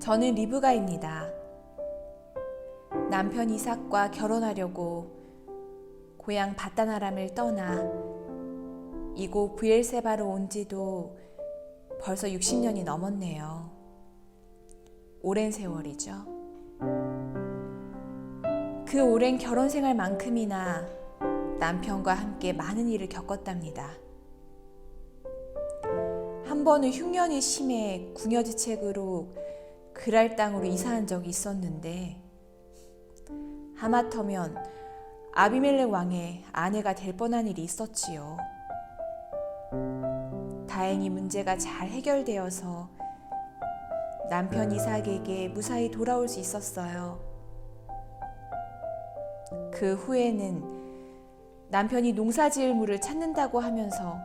저는 리브가입니다. 남편 이삭과 결혼하려고 고향 바다나람을 떠나 이곳 브엘세바로 온 지도 벌써 60년이 넘었네요. 오랜 세월이죠. 그 오랜 결혼 생활만큼이나 남편과 함께 많은 일을 겪었답니다. 한 번은 흉년이 심해 궁여지책으로 그랄 땅으로 이사한 적이 있었는데 하마터면 아비멜렉 왕의 아내가 될 뻔한 일이 있었지요. 다행히 문제가 잘 해결되어서 남편 이삭에게 무사히 돌아올 수 있었어요. 그 후에는 남편이 농사 지을 물을 찾는다고 하면서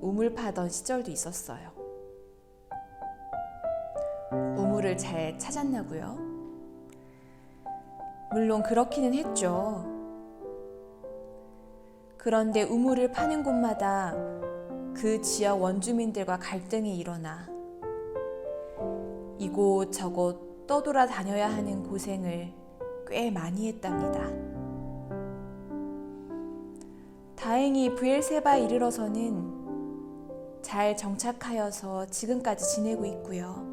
우물 파던 시절도 있었어요. 우물을 잘 찾았나고요? 물론 그렇기는 했죠. 그런데 우물을 파는 곳마다 그 지역 원주민들과 갈등이 일어나 이곳 저곳 떠돌아 다녀야 하는 고생을 꽤 많이 했답니다. 다행히 브엘세바에 이르러서는 잘 정착하여서 지금까지 지내고 있고요.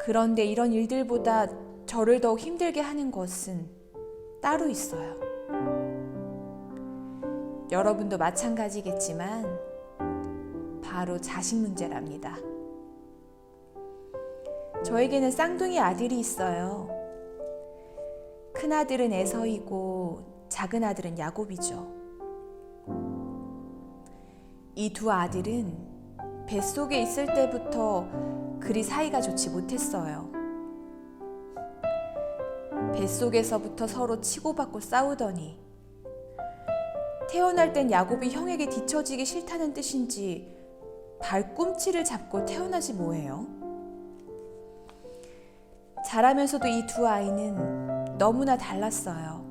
그런데 이런 일들보다 저를 더욱 힘들게 하는 것은 따로 있어요. 여러분도 마찬가지겠지만 바로 자식 문제랍니다. 저에게는 쌍둥이 아들이 있어요. 큰 아들은 에서이고 작은 아들은 야곱이죠. 이 두 아들은 뱃속에 있을 때부터 그리 사이가 좋지 못했어요. 뱃속에서부터 서로 치고받고 싸우더니 태어날 땐 야곱이 형에게 뒤처지기 싫다는 뜻인지 발꿈치를 잡고 태어나지 뭐예요. 자라면서도 이 두 아이는 너무나 달랐어요.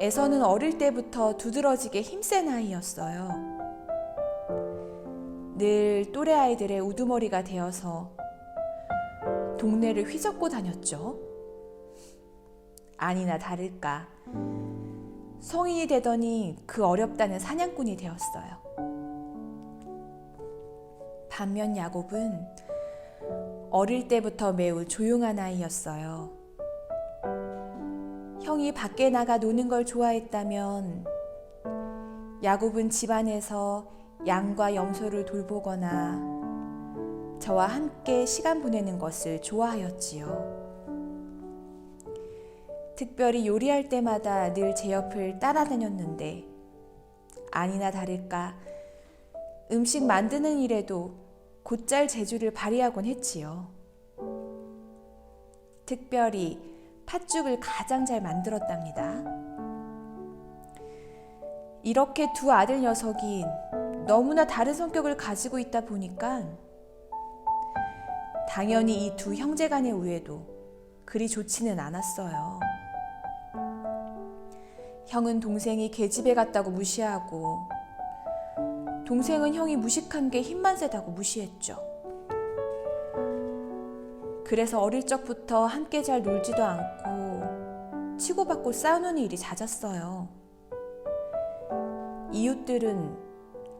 에서는 어릴 때부터 두드러지게 힘센 아이였어요. 늘 또래 아이들의 우두머리가 되어서 동네를 휘젓고 다녔죠. 아니나 다를까. 성인이 되더니 그 어렵다는 사냥꾼이 되었어요. 반면 야곱은 어릴 때부터 매우 조용한 아이였어요. 형이 밖에 나가 노는 걸 좋아했다면 야곱은 집안에서 양과 염소를 돌보거나 저와 함께 시간 보내는 것을 좋아하였지요. 특별히 요리할 때마다 늘 제 옆을 따라다녔는데 아니나 다를까 음식 만드는 일에도 곧잘 재주를 발휘하곤 했지요. 특별히 팥죽을 가장 잘 만들었답니다. 이렇게 두 아들 녀석이 너무나 다른 성격을 가지고 있다 보니까 당연히 이 두 형제 간의 우애도 그리 좋지는 않았어요. 형은 동생이 계집애 같다고 무시하고 동생은 형이 무식한 게 힘만 세다고 무시했죠. 그래서 어릴 적부터 함께 잘 놀지도 않고 치고받고 싸우는 일이 잦았어요. 이웃들은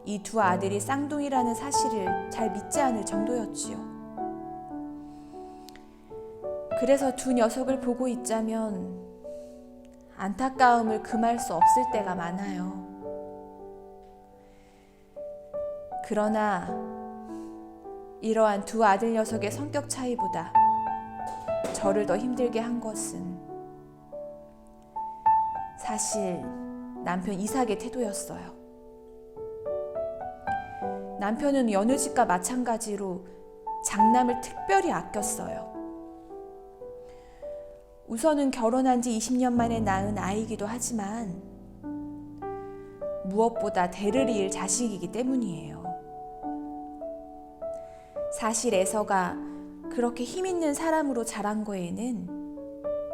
이 두 아들이 쌍둥이라는 사실을 잘 믿지 않을 정도였지요. 그래서 두 녀석을 보고 있자면 안타까움을 금할 수 없을 때가 많아요. 그러나 이러한 두 아들 녀석의 성격 차이보다 저를 더 힘들게 한 것은 사실 남편 이삭의 태도였어요. 남편은 여느 집과 마찬가지로 장남을 특별히 아꼈어요. 우선은 결혼한 지 20년 만에 낳은 아이기도 하지만 무엇보다 대를 이을 자식이기 때문이에요. 사실 에서가 그렇게 힘 있는 사람으로 자란 거에는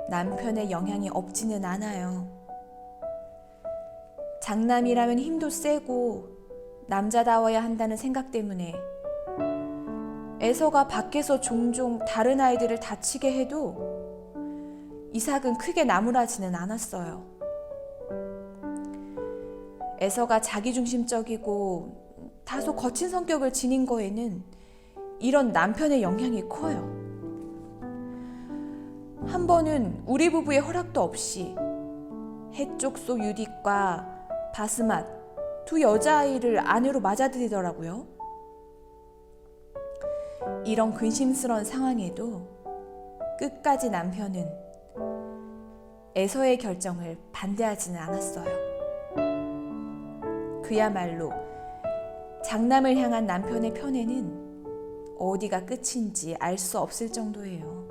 남편의 영향이 없지는 않아요. 장남이라면 힘도 세고 남자다워야 한다는 생각 때문에 에서가 밖에서 종종 다른 아이들을 다치게 해도 이삭은 크게 나무라지는 않았어요. 에서가 자기중심적이고 다소 거친 성격을 지닌 거에는 이런 남편의 영향이 커요. 한 번은 우리 부부의 허락도 없이 해쪽소 유딕과 바스맛 두 여자아이를 아내로 맞아들이더라고요. 이런 근심스러운 상황에도 끝까지 남편은 에서의 결정을 반대하지는 않았어요. 그야말로 장남을 향한 남편의 편에는 어디가 끝인지 알 수 없을 정도예요.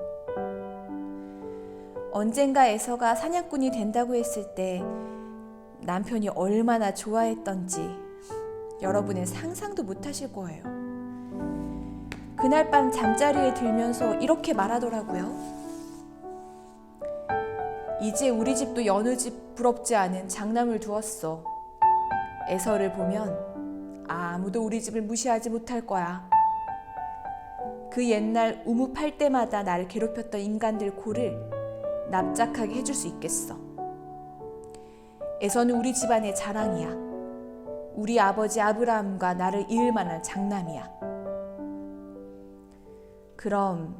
언젠가 에서가 사냥꾼이 된다고 했을 때 남편이 얼마나 좋아했던지 여러분은 상상도 못 하실 거예요. 그날 밤 잠자리에 들면서 이렇게 말하더라고요. 이제 우리 집도 여느 집 부럽지 않은 장남을 두었어. 에서를 보면 아무도 우리 집을 무시하지 못할 거야. 그 옛날 우무팔 때마다 나를 괴롭혔던 인간들 고를 납작하게 해줄 수 있겠어. 에서는 우리 집안의 자랑이야. 우리 아버지 아브라함과 나를 이을 만한 장남이야. 그럼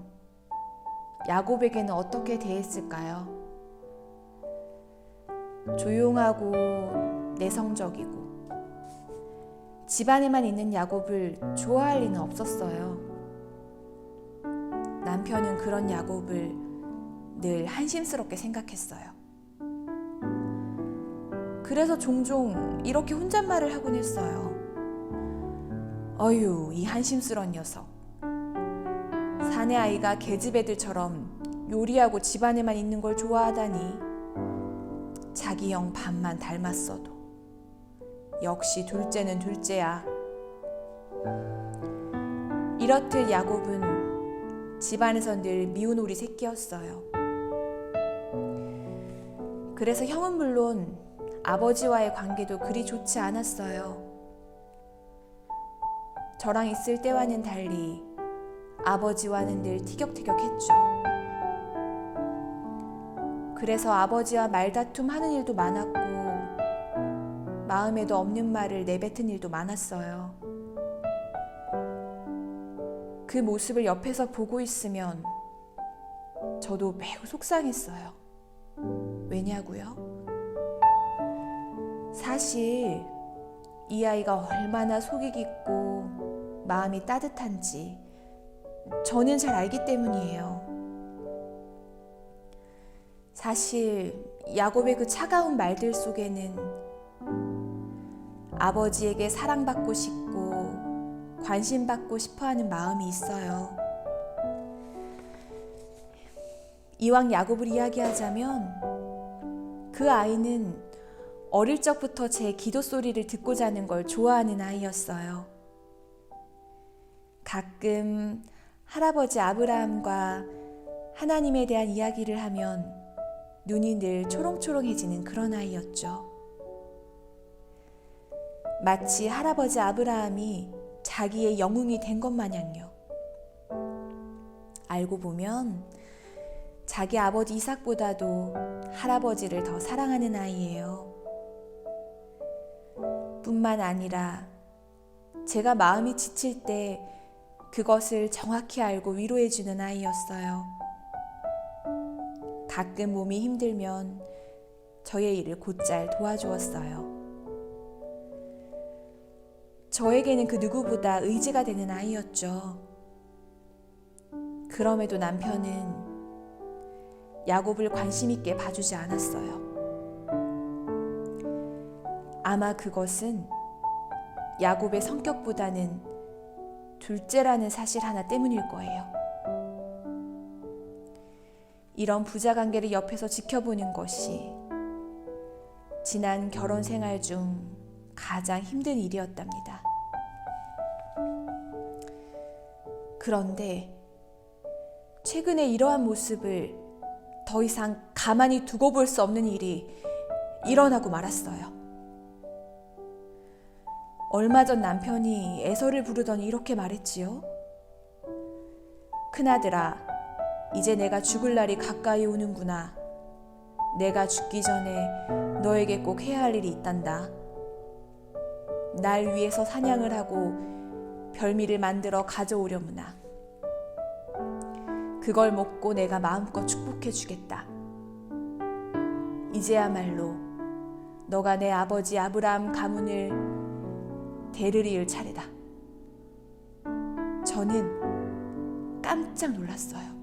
야곱에게는 어떻게 대했을까요? 조용하고 내성적이고 집안에만 있는 야곱을 좋아할 리는 없었어요. 남편은 그런 야곱을 늘 한심스럽게 생각했어요. 그래서 종종 이렇게 혼잣말을 하곤 했어요. 어휴, 이 한심스런 녀석. 사내 아이가 계집 애들처럼 요리하고 집안에만 있는 걸 좋아하다니. 자기 영 반만 닮았어도. 역시 둘째는 둘째야. 이렇듯 야곱은 집안에서 늘 미운 오리 새끼였어요. 그래서 형은 물론 아버지와의 관계도 그리 좋지 않았어요. 저랑 있을 때와는 달리 아버지와는 늘 티격태격했죠. 그래서 아버지와 말다툼 하는 일도 많았고 마음에도 없는 말을 내뱉은 일도 많았어요. 그 모습을 옆에서 보고 있으면 저도 매우 속상했어요. 왜냐고요? 사실 이 아이가 얼마나 속이 깊고 마음이 따뜻한지 저는 잘 알기 때문이에요. 사실 야곱의 그 차가운 말들 속에는 아버지에게 사랑받고 싶고 관심받고 싶어 하는 마음이 있어요. 이왕 야곱을 이야기하자면 그 아이는 어릴 적부터 제 기도 소리를 듣고 자는 걸 좋아하는 아이였어요. 가끔 할아버지 아브라함과 하나님에 대한 이야기를 하면 눈이 늘 초롱초롱해지는 그런 아이였죠. 마치 할아버지 아브라함이 자기의 영웅이 된 것 마냥요. 알고 보면 자기 아버지 이삭보다도 할아버지를 더 사랑하는 아이예요. 뿐만 아니라 제가 마음이 지칠 때 그것을 정확히 알고 위로해주는 아이였어요. 가끔 몸이 힘들면 저의 일을 곧잘 도와주었어요. 저에게는 그 누구보다 의지가 되는 아이였죠. 그럼에도 남편은 야곱을 관심 있게 봐주지 않았어요. 아마 그것은 야곱의 성격보다는 둘째라는 사실 하나 때문일 거예요. 이런 부자 관계를 옆에서 지켜보는 것이 지난 결혼 생활 중 가장 힘든 일이었답니다. 그런데 최근에 이러한 모습을 더 이상 가만히 두고 볼 수 없는 일이 일어나고 말았어요. 얼마 전 남편이 애서를 부르더니 이렇게 말했지요. 큰아들아, 이제 내가 죽을 날이 가까이 오는구나. 내가 죽기 전에 너에게 꼭 해야 할 일이 있단다. 날 위해서 사냥을 하고 별미를 만들어 가져오려무나. 그걸 먹고 내가 마음껏 축복해 주겠다. 이제야말로 너가 내 아버지 아브라함 가문을 대를 이을 차례다. 저는 깜짝 놀랐어요.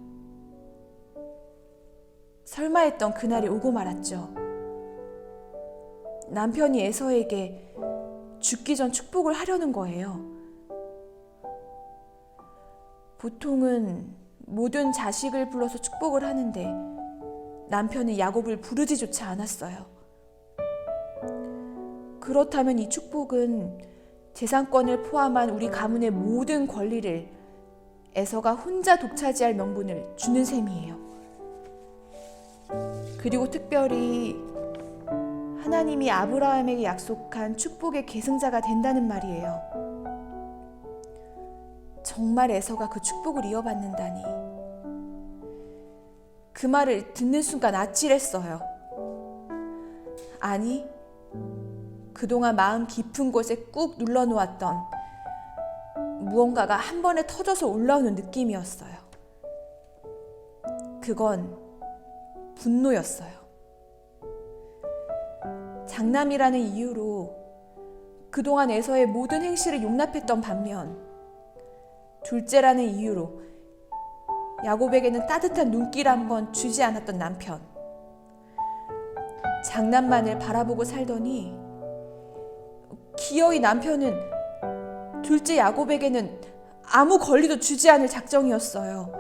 설마 했던 그날이 오고 말았죠. 남편이 에서에게 죽기 전 축복을 하려는 거예요. 보통은 모든 자식을 불러서 축복을 하는데 남편은 야곱을 부르지조차 않았어요. 그렇다면 이 축복은 재산권을 포함한 우리 가문의 모든 권리를 에서가 혼자 독차지할 명분을 주는 셈이에요. 그리고 특별히 하나님이 아브라함에게 약속한 축복의 계승자가 된다는 말이에요. 정말 에서가 그 축복을 이어받는다니. 그 말을 듣는 순간 아찔했어요. 아니, 그동안 마음 깊은 곳에 꾹 눌러놓았던 무언가가 한 번에 터져서 올라오는 느낌이었어요. 그건 분노였어요. 장남이라는 이유로 그동안 에서의 모든 행실을 용납했던 반면 둘째라는 이유로 야곱에게는 따뜻한 눈길 한 번 주지 않았던 남편. 장남만을 바라보고 살더니 기어이 남편은 둘째 야곱에게는 아무 권리도 주지 않을 작정이었어요.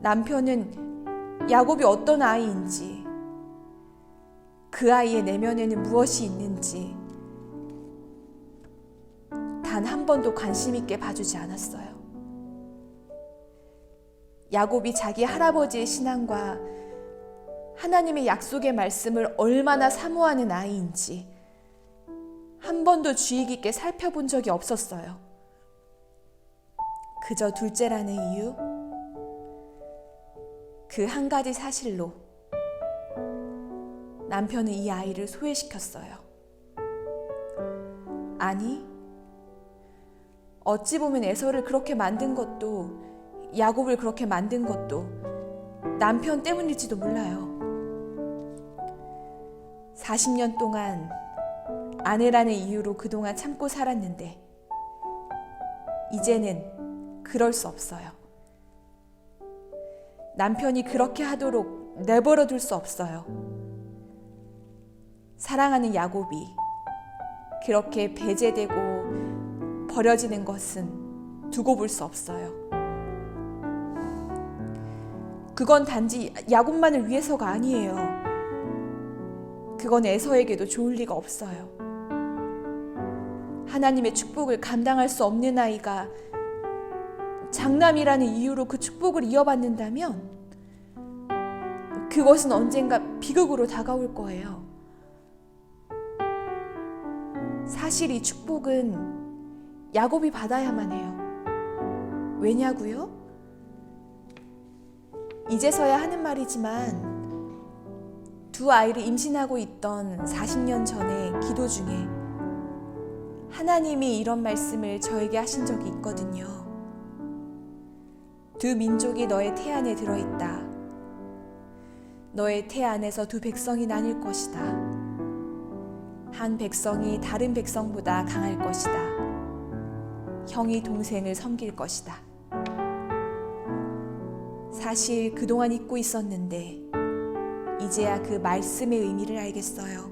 남편은 야곱이 어떤 아이인지, 그 아이의 내면에는 무엇이 있는지 단 한 번도 관심 있게 봐주지 않았어요. 야곱이 자기 할아버지의 신앙과 하나님의 약속의 말씀을 얼마나 사모하는 아이인지 한 번도 주의 깊게 살펴본 적이 없었어요. 그저 둘째라는 이유? 그 한 가지 사실로 남편은 이 아이를 소외시켰어요. 아니, 어찌 보면 에서를 그렇게 만든 것도 야곱을 그렇게 만든 것도 남편 때문일지도 몰라요. 40년 동안 아내라는 이유로 그동안 참고 살았는데 이제는 그럴 수 없어요. 남편이 그렇게 하도록 내버려 둘 수 없어요. 사랑하는 야곱이 그렇게 배제되고 버려지는 것은 두고 볼 수 없어요. 그건 단지 야곱만을 위해서가 아니에요. 그건 에서에게도 좋을 리가 없어요. 하나님의 축복을 감당할 수 없는 아이가 장남이라는 이유로 그 축복을 이어받는다면 그것은 언젠가 비극으로 다가올 거예요. 사실 이 축복은 야곱이 받아야만 해요. 왜냐고요? 이제서야 하는 말이지만 두 아이를 임신하고 있던 40년 전에 기도 중에 하나님이 이런 말씀을 저에게 하신 적이 있거든요. 두 민족이 너의 태 안에 들어있다. 너의 태 안에서 두 백성이 나뉠 것이다. 한 백성이 다른 백성보다 강할 것이다. 형이 동생을 섬길 것이다. 사실 그동안 잊고 있었는데 이제야 그 말씀의 의미를 알겠어요.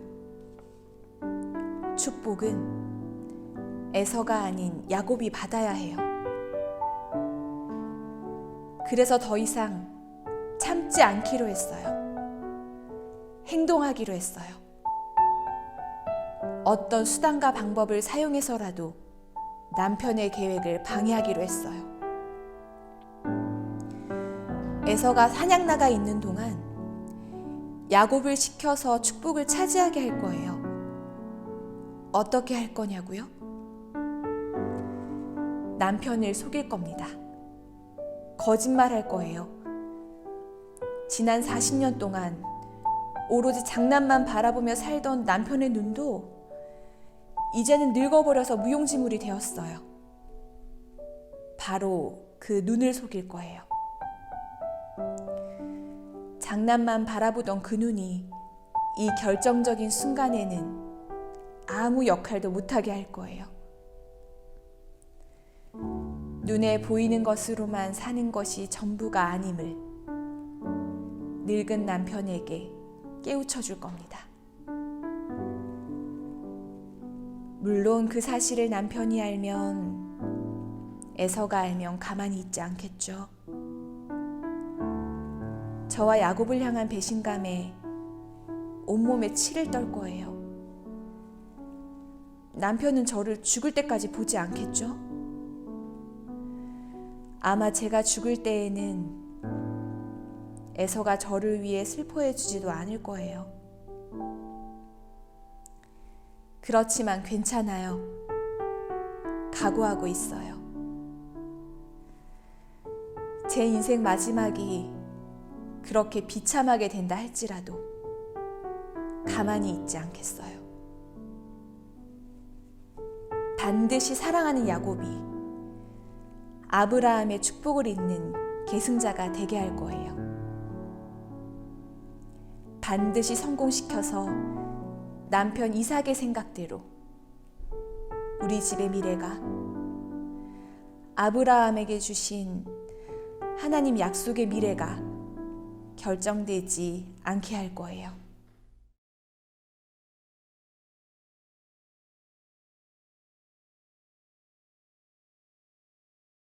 축복은 에서가 아닌 야곱이 받아야 해요. 그래서 더 이상 참지 않기로 했어요. 행동하기로 했어요. 어떤 수단과 방법을 사용해서라도 남편의 계획을 방해하기로 했어요. 에서가 사냥 나가 있는 동안 야곱을 시켜서 축복을 차지하게 할 거예요. 어떻게 할 거냐고요? 남편을 속일 겁니다. 거짓말 할 거예요. 지난 40년 동안 오로지 장난만 바라보며 살던 남편의 눈도 이제는 늙어버려서 무용지물이 되었어요. 바로 그 눈을 속일 거예요. 장난만 바라보던 그 눈이 이 결정적인 순간에는 아무 역할도 못하게 할 거예요. 눈에 보이는 것으로만 사는 것이 전부가 아님을 늙은 남편에게 깨우쳐 줄 겁니다. 물론 그 사실을 남편이 알면 에서가 알면 가만히 있지 않겠죠. 저와 야곱을 향한 배신감에 온몸에 치를 떨 거예요. 남편은 저를 죽을 때까지 보지 않겠죠? 아마 제가 죽을 때에는 에서가 저를 위해 슬퍼해 주지도 않을 거예요. 그렇지만 괜찮아요. 각오하고 있어요. 제 인생 마지막이 그렇게 비참하게 된다 할지라도 가만히 있지 않겠어요. 반드시 사랑하는 야곱이 아브라함의 축복을 잇는 계승자가 되게 할 거예요. 반드시 성공시켜서 남편 이삭의 생각대로 우리 집의 미래가 아브라함에게 주신 하나님 약속의 미래가 결정되지 않게 할 거예요.